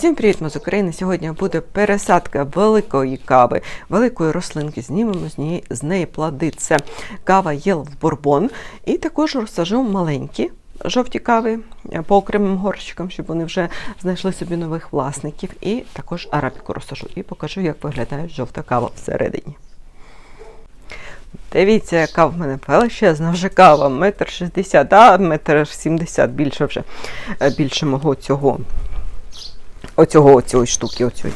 Всім привіт, ми з України. Сьогодні буде пересадка великої кави, великої рослинки. Знімемо з неї, з неї плоди. Це кава Єлов Бурбон. І також розсажу маленькі жовті кави е, по окремим горщикам, щоб вони вже знайшли собі нових власників. І також арабіку розсажу. І покажу, як виглядає жовта кава всередині. Дивіться, яка в мене величезна вже кава, метр шістдесят, а метр сімдесят більше вже е, більше мого цього оцього, оцієї штуки. Оцієї.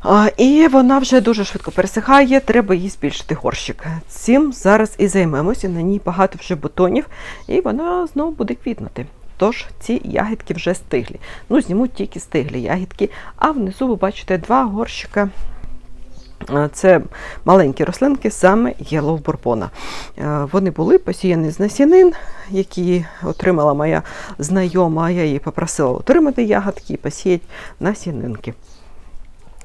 А, і вона вже дуже швидко пересихає, треба їй збільшити горщик. Цим зараз і займемося. На ній багато вже бутонів, і вона знову буде квітнути. Тож ці ягідки вже стиглі. Ну, знімуть тільки стиглі ягідки. А внизу ви бачите два горщика. А, Це маленькі рослинки саме Yellow Бурбона. Вони були посіяні з насінин, які отримала моя знайома. Я її попросила отримати ягодки і посіяти насінинки.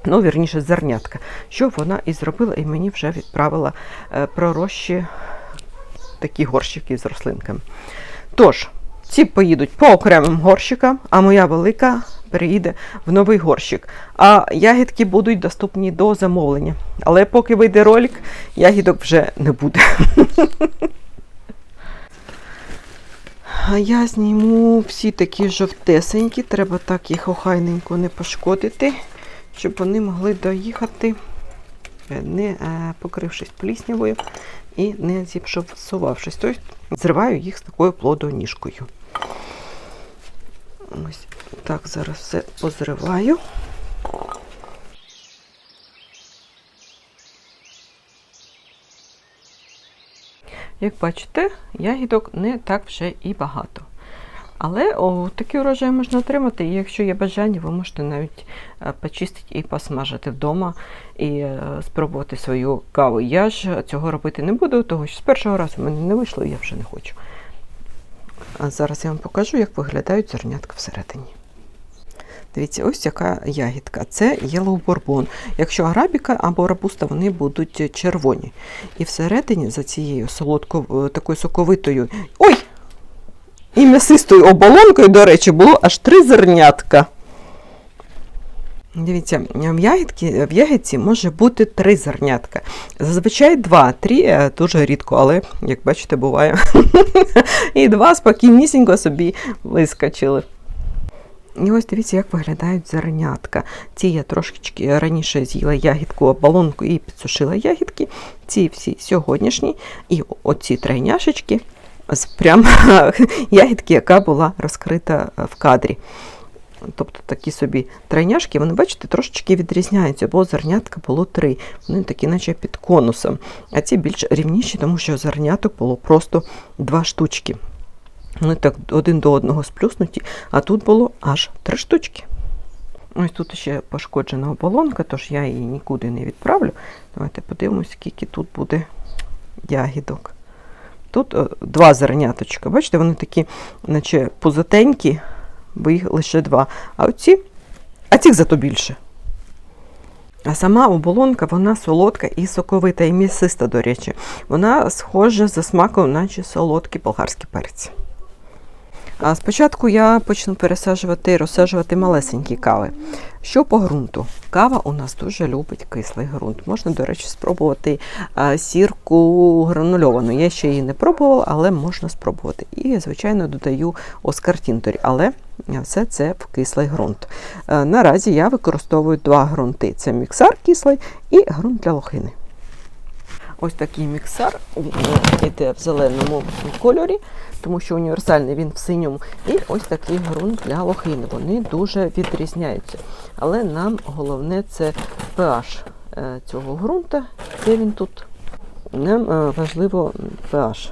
Ну, вірніше, зернятка. Що вона і зробила, і мені вже відправила е, пророщі такі горщики з рослинками. Тож, ці поїдуть по окремим горщикам, а моя велика переїде в новий горщик. А ягідки будуть доступні до замовлення. Але поки вийде ролик, ягідок вже не буде. Я зніму всі такі жовтесенькі, треба так їх охайненько не пошкодити, щоб вони могли доїхати, е, не е, покрившись пліснявою і не зіпсувавшись. Тобто зриваю їх з такою плодоніжкою. Ось так зараз все позриваю. Як бачите, ягідок не так вже і багато. Але о, такий урожай можна отримати, і якщо є бажання, ви можете навіть е, почистити і посмажити вдома і е, спробувати свою каву. Я ж цього робити не буду, тому що з першого разу в мене не вийшло, і я вже не хочу. А зараз я вам покажу, як виглядають зернятка всередині. Дивіться, ось яка ягідка. Це Yellow Bourbon. Якщо арабіка або рабуста, вони будуть червоні. І всередині за цією солодко, такою соковитою. Ой! І м'ясистою оболонкою, до речі, було аж три зернятка. Дивіться, в ягідці, в ягідці може бути три зернятка. Зазвичай два, три дуже рідко, але, як бачите, буває. І два спокійнісінько собі вискочили. І ось дивіться, як виглядають зернятка. Ці я трошечки раніше з'їла ягідку оболонку і підсушила ягідки. Ці всі сьогоднішні. І оці тройняшечки з прям ягідки, яка була розкрита в кадрі. Тобто такі собі тройняшки, вони, бачите, трошечки відрізняються, бо зернятка було три. Вони такі, наче під конусом. А ці більш рівніші, тому що зерняток було просто два штучки. Вони так один до одного сплюснуті, а тут було аж три штучки. Ось тут ще пошкоджена оболонка, тож я її нікуди не відправлю. Давайте подивимось, скільки тут буде ягідок. Тут о, два зерняточка. Бачите, вони такі, наче пузатенькі, бо їх лише два. А оці, а цих зато більше. А сама оболонка, вона солодка і соковита, і м'ясиста, до речі. Вона схожа за смаком, наче солодкий болгарський перець. А спочатку я почну пересаджувати і розсаджувати малесенькі кави. Що по ґрунту? Кава у нас дуже любить кислий ґрунт. Можна, до речі, спробувати сірку гранульовану. Я ще її не пробувала, але можна спробувати. І, звичайно, додаю оскартінторі, але все це в кислий ґрунт. Наразі я використовую два ґрунти: це міксар кислий і ґрунт для лохини. Ось такий міксар, він йде в зеленому кольорі, тому що універсальний він в синьому. І ось такий ґрунт для лохини. Вони дуже відрізняються. Але нам головне це pH цього ґрунта, де він тут. Нам важливо pH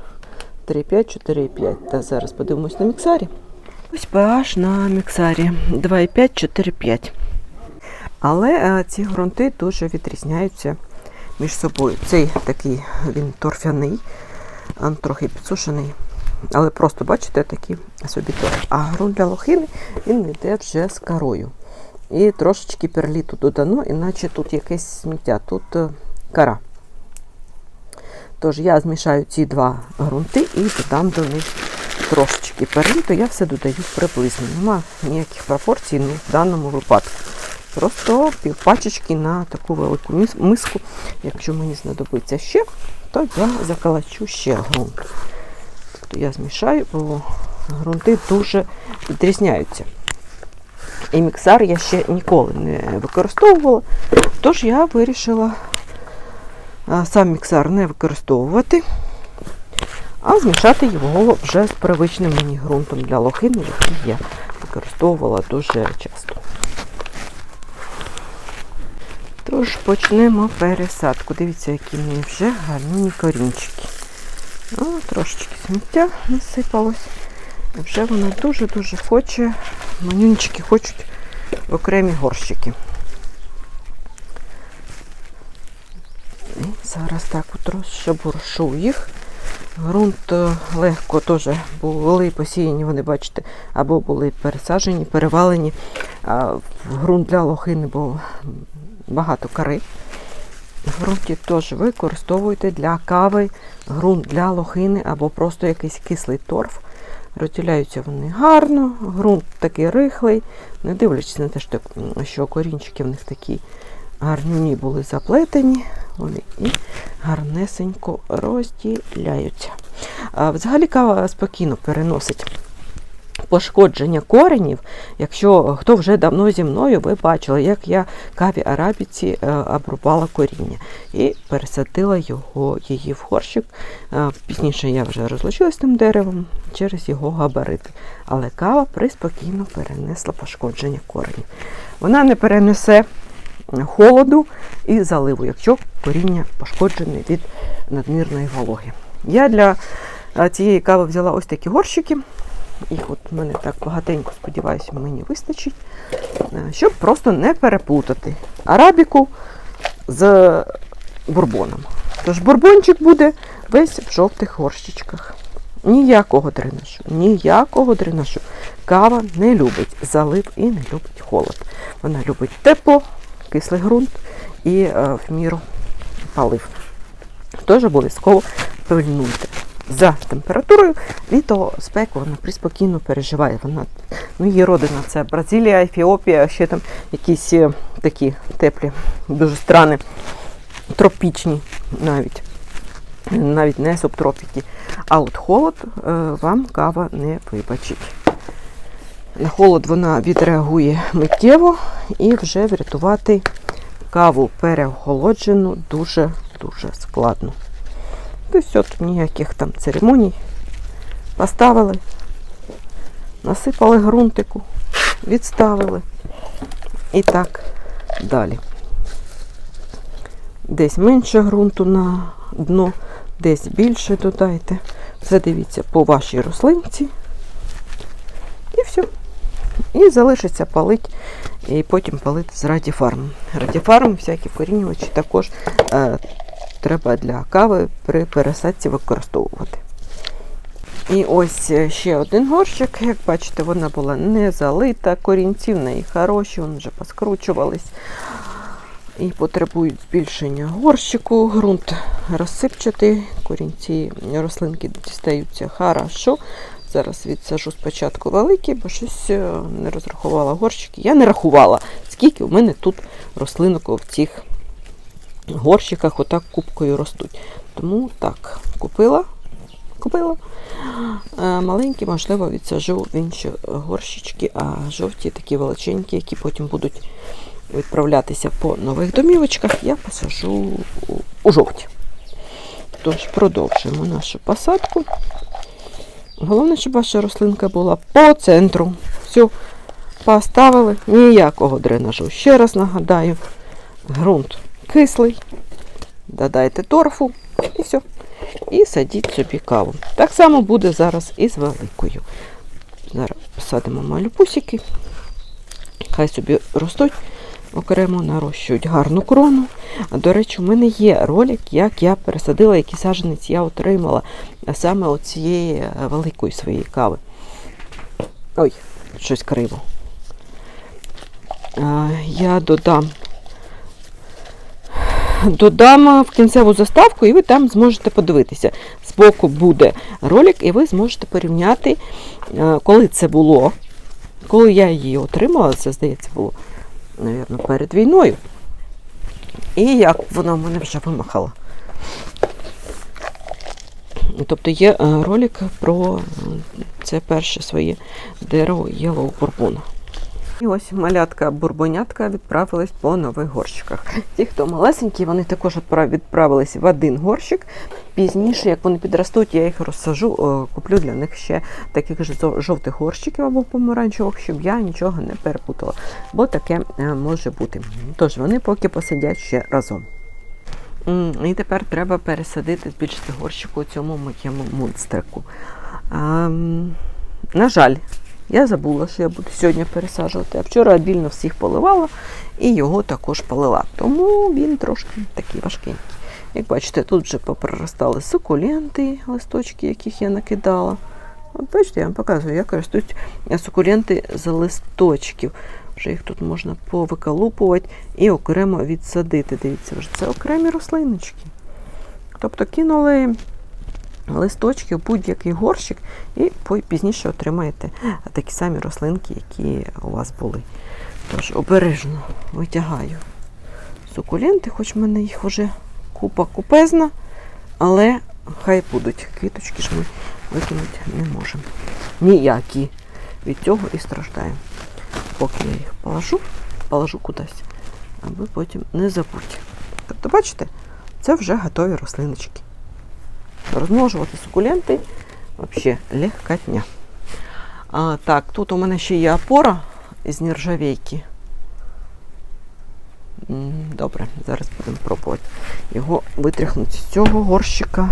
3,5, 4,5. Та зараз подивимось на міксарі. Ось pH на міксарі 2,5, 4,5. Але ці ґрунти дуже відрізняються між собою. Цей такий він торфяний, трохи підсушений. Але просто, бачите, такий собі торф. А ґрунт для лохини він йде вже з карою. І трошечки перліту додано, іначе тут якесь сміття, тут кара. Тож я змішаю ці два ґрунти і додам до них трошечки переліту, я все додаю приблизно. Нема ніяких пропорцій ну, в даному випадку. Просто півпачечки на таку велику миску. Якщо мені знадобиться ще, то я закалачу ще ґрунт. Тобто я змішаю, бо ґрунти дуже відрізняються. І міксар я ще ніколи не використовувала, тож я вирішила сам міксар не використовувати, а змішати його вже з привичним мені ґрунтом для лохини, який я використовувала дуже часто. Тож почнемо пересадку. Дивіться, які в мене вже гарні корінчики. О, трошечки сміття насипалось. Вже вона дуже-дуже хоче, манюнчики хочуть окремі горщики. І зараз так от розшабуршу їх. Грунт е, легко теж були посіяні, вони, бачите, або були пересаджені, перевалені. А в ґрунт для лохини було багато кари. В ґрунті теж використовуйте для кави ґрунт для лохини або просто якийсь кислий торф. Розділяються вони гарно, ґрунт такий рихлий, не дивлячись на те, що, корінчики в них такі гарні були заплетені, вони і гарнесенько розділяються. Взагалі кава спокійно переносить пошкодження коренів. Якщо хто вже давно зі мною, ви бачили, як я каві арабіці е, обрубала коріння і пересадила його, її в горщик. Е, Пізніше я вже розлучилась з тим деревом через його габарити. Але кава приспокійно перенесла пошкодження коренів. Вона не перенесе холоду і заливу, якщо коріння пошкоджене від надмірної вологи. Я для е, цієї кави взяла ось такі горщики. Їх от в мене так багатенько, сподіваюся, мені вистачить, е, щоб просто не переплутати арабіку з бурбоном. Тож бурбончик буде весь в жовтих горщичках. Ніякого дренажу, ніякого дренажу. Кава не любить залив і не любить холод. Вона любить тепло, кислий ґрунт і е, в міру палив. Тож обов'язково пильнуйте за температурою, літо спеку вона приспокійно переживає. Вона, ну, її родина це Бразилія, Ефіопія, ще там якісь е, такі теплі, дуже страни, тропічні навіть. Навіть не субтропіки. А от холод е, вам кава не вибачить. На холод вона відреагує миттєво і вже врятувати каву переохолоджену дуже-дуже складно. І все, тут ніяких там церемоній. Поставили, насипали ґрунтику, відставили і так далі. Десь менше ґрунту на дно, десь більше додайте. Все дивіться по вашій рослинці. І все. І залишиться палить, і потім палити з радіфармом. Радіфарм, всякі корінювачі також е, треба для кави при пересадці використовувати. І ось ще один горщик. Як бачите, вона була не залита, корінці в неї хороші, вони вже поскручувались і потребують збільшення горщику. Ґрунт розсипчатий, корінці рослинки дістаються хорошо. Зараз відсажу спочатку великі, бо щось е, не розрахувала горщики. Я не рахувала, скільки у мене тут рослинок в цих горщиках отак кубкою ростуть. Тому так, купила, купила. Е, Маленькі, можливо, відсажу в інші горщички, а жовті такі величенькі, які потім будуть відправлятися по нових домівочках, я посажу у- жовті. Тож продовжуємо нашу посадку. Головне, щоб ваша рослинка була по центру. Все, поставили, ніякого дренажу. Ще раз нагадаю, ґрунт кислий, додайте торфу і все. І садіть собі каву. Так само буде зараз і з великою. Зараз посадимо малюпусики. Хай собі ростуть, окремо нарощують гарну крону. А, До речі, у мене є ролик, як я пересадила, який саджанець я отримала саме цієї е, великої своєї кави. Ой, щось криво. Я додам додам в кінцеву заставку, і ви там зможете подивитися. Збоку буде ролик, і ви зможете порівняти, е, коли це було, коли я її отримала, це здається було, мабуть, перед війною. І як вона в мене вже вимахала. Тобто є е, ролик про е, це перше своє дерево Yellow Bourbon. І ось малятка бурбонятка відправились по нових горщиках. Ті, хто малесенькі, вони також відправились в один горщик. Пізніше, як вони підростуть, я їх розсажу, куплю для них ще таких же жовтих горщиків або помаранчевих, щоб я нічого не перепутала. Бо таке е, може бути. Тож вони поки посидять ще разом. І тепер треба пересадити збільшити горщик у цьому моєму монстрику. На жаль, я забула, що я буду сьогодні пересаджувати. А вчора обільно всіх поливала і його також полила. Тому він трошки такий важкенький. Як бачите, тут вже попроростали сукуленти, листочки, яких я накидала. От бачите, я вам показую, як ростуть сукуленти з листочків. Вже їх тут можна повиколупувати і окремо відсадити. Дивіться, вже це окремі рослиночки. Тобто кинули листочки будь-який горщик і пізніше отримаєте такі самі рослинки, які у вас були. Тож обережно витягаю сукуленти, хоч в мене їх вже купа купезна, але хай будуть. Квіточки ж ми викинути не можемо. Ніякі. Від цього і страждаємо. Поки я їх положу, положу кудись, аби потім не забудь. Тобто, бачите, це вже готові рослиночки. Розмножувати сукуленти взагалі легкотня. А, так, тут у мене ще є опора з нержавейки. Добре, зараз будемо пробувати його витряхнути з цього горщика.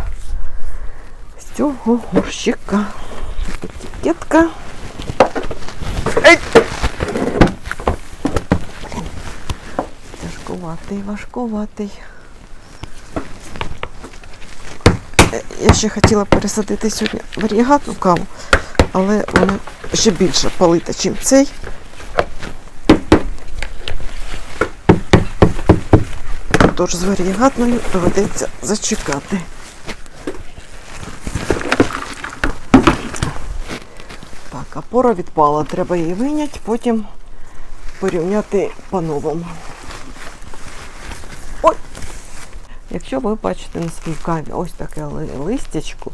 З цього горщика. Етикетка. Блін. Тяжкуватий, важкуватий. Е, Я ще хотіла пересадити сьогодні варігатну каву, але вона ще більше палита, ніж цей. Тож з варігатною доведеться зачекати. Так, опора відпала, треба її виняти, потім порівняти по-новому. Ой! Якщо ви бачите на своїй каві ось таке ли- листячко,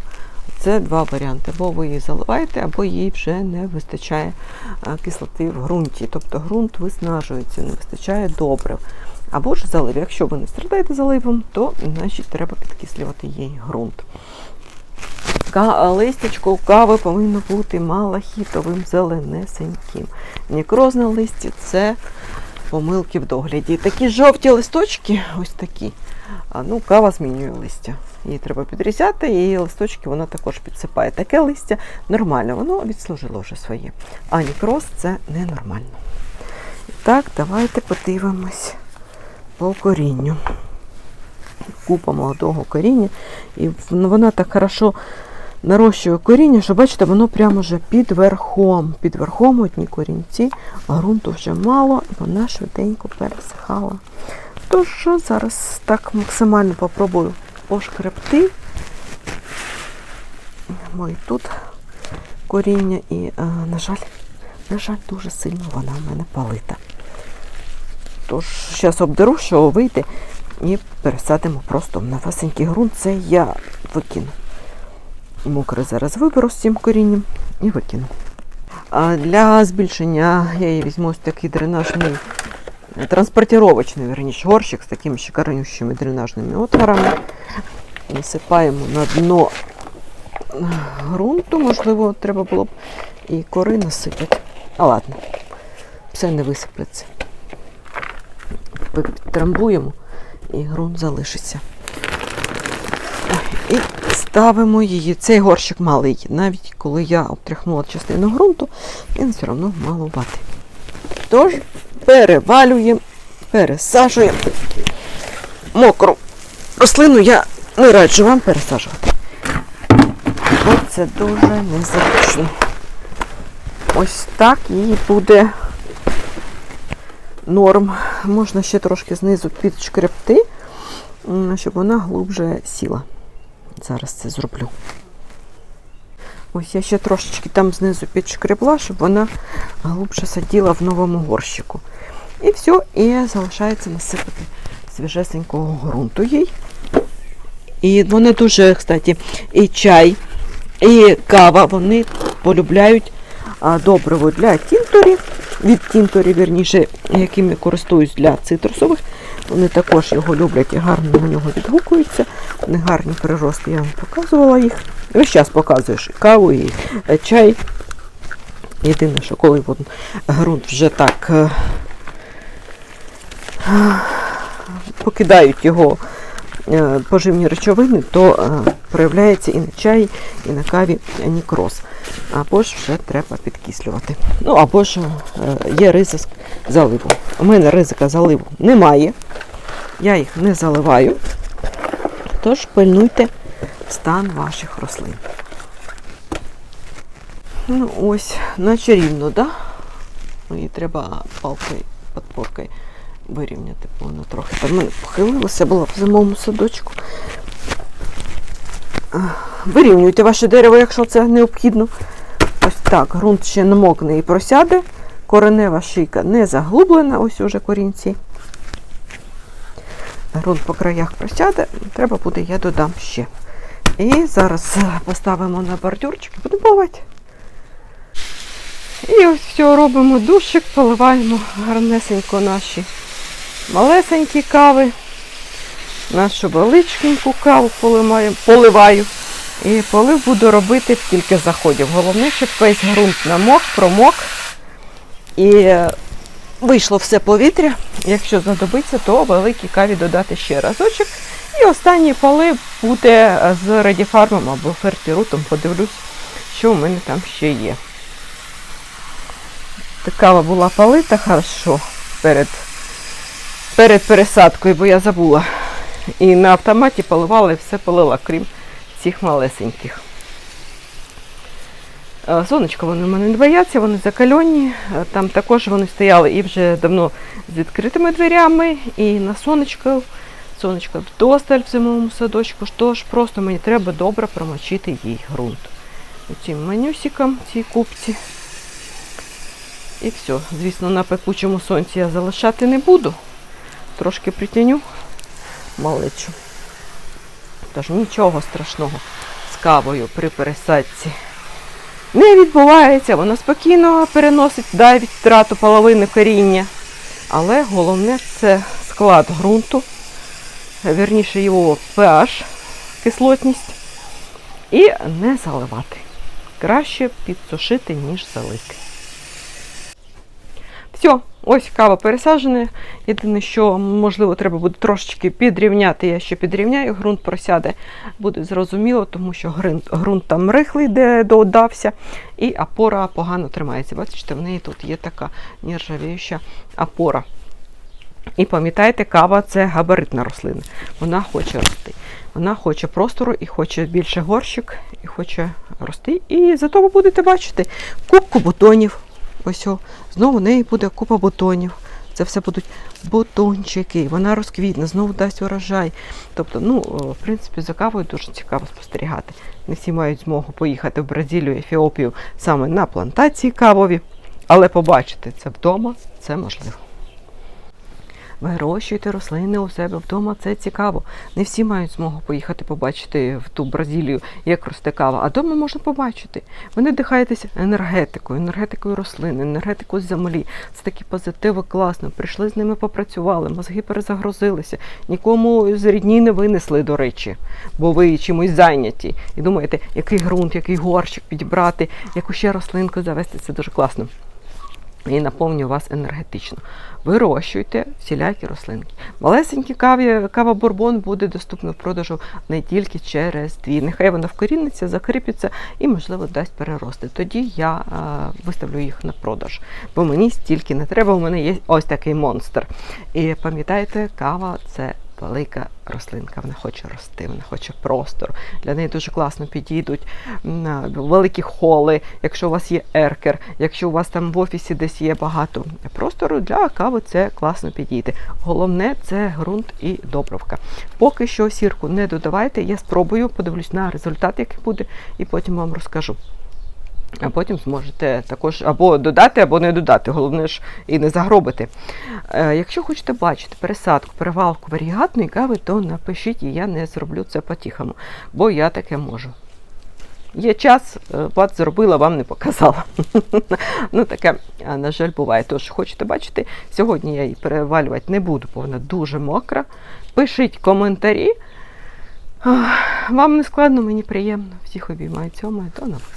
це два варіанти. Або ви її заливаєте, або їй вже не вистачає кислоти в ґрунті. Тобто ґрунт виснажується, не вистачає добрив. Або ж залив. Якщо ви не страдаєте заливом, то значить треба підкислювати їй ґрунт. Листячко у кави повинно бути малахітовим, зеленесеньким. Нікрозне листя це помилки в догляді. Такі жовті листочки, ось такі. Ну, кава змінює листя. Її треба підрізати, і листочки вона також підсипає. Таке листя нормально, воно відслужило вже своє. А нікроз це ненормально. Так, давайте подивимось по корінню. Купа молодого коріння. І ну, вона так хорошо нарощує коріння, що бачите, воно прямо вже під верхом. Під верхом одні корінці, а ґрунту вже мало, і вона швиденько пересихала. Тож зараз так максимально попробую пошкребти. Бо тут коріння, і, е, на жаль, на жаль, дуже сильно вона в мене палита. Тож, зараз обдеру, що вийде, і пересадимо просто в новесенький ґрунт. Це я викину. Мокре зараз виберу з цим корінням і викину. А для збільшення я її візьму ось такий дренажний, транспортировочний, верніше, горщик з такими шикарнющими дренажними отворами. Насипаємо на дно ґрунту, можливо, треба було б і кори насипати. А ладно, все не висиплеться. Підтрамбуємо і ґрунт залишиться. І ставимо її. Цей горщик малий. Навіть коли я обтряхнула частину ґрунту, він все одно малуватий. Тож перевалюємо, пересаджуємо. Мокру рослину я не раджу вам пересаджувати. Бо це дуже незручно. Ось так їй буде норм. Можна ще трошки знизу підшкребти, щоб вона глубже сіла. Зараз це зроблю. Ось я ще трошечки там знизу підшкребла, щоб вона глибше сиділа в новому горщику. І все, і залишається насипати свіжесенького ґрунту їй. І вони дуже, кстати, і чай, і кава, вони полюбляють добриво для тінторів, від тінторів, вірніше, якими користуюсь для цитрусових. Вони також його люблять і гарно на нього відгукуються. Вони гарні прирости, я вам показувала їх. Весь час показуєш і каву, і е, чай. Єдине, що коли вон, ґрунт вже так е, покидають його поживні речовини, то е, проявляється і на чаї, і на каві нікроз. Або ж вже треба підкислювати. Ну, або ж е, є ризик заливу. У мене ризика заливу немає. Я їх не заливаю. Тож пильнуйте стан ваших рослин. Ну, ось, наче рівно, да? Її треба палкою, подпоркою вирівняти, бо вона трохи там мене похилилася, була в зимовому садочку. Вирівнюйте ваше дерево, якщо це необхідно. Ось так, ґрунт ще намокне і просяде. Коренева шийка не заглублена, ось уже корінці. Ґрунт по краях просяде, треба буде, я додам ще. І зараз поставимо на бордюрчик і будемо поливати. І ось все, робимо душик, поливаємо гарнесенько наші малесенькі кави. Нашу величеньку каву поливаю, поливаю. І полив буду робити в кілька заходів. Головне, щоб весь ґрунт намок, промок. І е, вийшло все повітря. Якщо знадобиться, то великій каві додати ще разочок. І останній полив буде з редіфармом або фертірутом. Подивлюсь, що у мене там ще є. Кава була полита хорошо перед, перед пересадкою, бо я забула. І на автоматі поливала і все полила, крім цих малесеньких. Сонечко вони в мене не бояться, вони закальонні. Е, Там також вони стояли і вже давно з відкритими дверями, і на сонечко. Сонечко вдосталь в зимовому садочку, тож просто мені треба добре промочити їй ґрунт. Цим манюсиком, цій купці. І все. Звісно, на пекучому сонці я залишати не буду. Трошки притяню малечу. Тож нічого страшного з кавою при пересадці не відбувається. Вона спокійно переносить навіть втрату половини коріння. Але головне це склад ґрунту, вірніше його pH, кислотність. І не заливати. Краще підсушити, ніж залити. Все, ось кава пересаджена. Єдине, що можливо треба буде трошечки підрівняти. Я ще підрівняю, ґрунт просяде, буде зрозуміло, тому що ґрунт, ґрунт там рихлий, де додався, і опора погано тримається. Бачите, в неї тут є така нержавіюча опора. І пам'ятайте, кава це габаритна рослина. Вона хоче рости. Вона хоче простору і хоче більше горщик, і хоче рости. І зато ви будете бачити кубку бутонів. Ось знову в неї буде купа бутонів. Це все будуть бутончики. Вона розквітне, знову дасть урожай. Тобто, ну, в принципі, за кавою дуже цікаво спостерігати. Не всі мають змогу поїхати в Бразилію, Ефіопію саме на плантації кавові, але побачити це вдома це можливо. Вирощуйте рослини у себе вдома, це цікаво. Не всі мають змогу поїхати побачити в ту Бразилію, як росте кава, а вдома можна побачити. Ви надихаєтеся енергетикою, енергетикою рослин, енергетикою землі. Це такі позитиви класно. Прийшли з ними, попрацювали, мозги перезагрузилися. Нікому з рідні не винесли, до речі, бо ви чимось зайняті. І думаєте, який ґрунт, який горщик підібрати, яку ще рослинку завести. Це дуже класно. І наповнює вас енергетично. Вирощуйте всілякі рослинки. Малесенькі каві, кава бурбон буде доступна в продажу не тільки через дві. Нехай вона вкоріниться, закріпиться і, можливо, дасть перерости. Тоді я а, виставлю їх на продаж. Бо мені стільки не треба, у мене є ось такий монстр. І пам'ятайте, кава це велика рослинка, вона хоче рости, вона хоче простор. Для неї дуже класно підійдуть великі холи, якщо у вас є еркер, якщо у вас там в офісі десь є багато простору, для кави це класно підійде. Головне це ґрунт і добровка. Поки що сірку не додавайте, я спробую, подивлюсь на результат, який буде, і потім вам розкажу. А потім зможете також або додати, або не додати. Головне ж і не загробити. Е, якщо хочете бачити пересадку, перевалку варігатної кави, то напишіть, і я не зроблю це по-тихому, бо я таке можу. Є час, е, бат зробила, вам не показала. ну таке, на жаль, буває. Тож, хочете бачити, сьогодні я її перевалювати не буду, бо вона дуже мокра. Пишіть коментарі. Вам не складно, мені приємно. Всіх обіймаю цьому, то напишіть.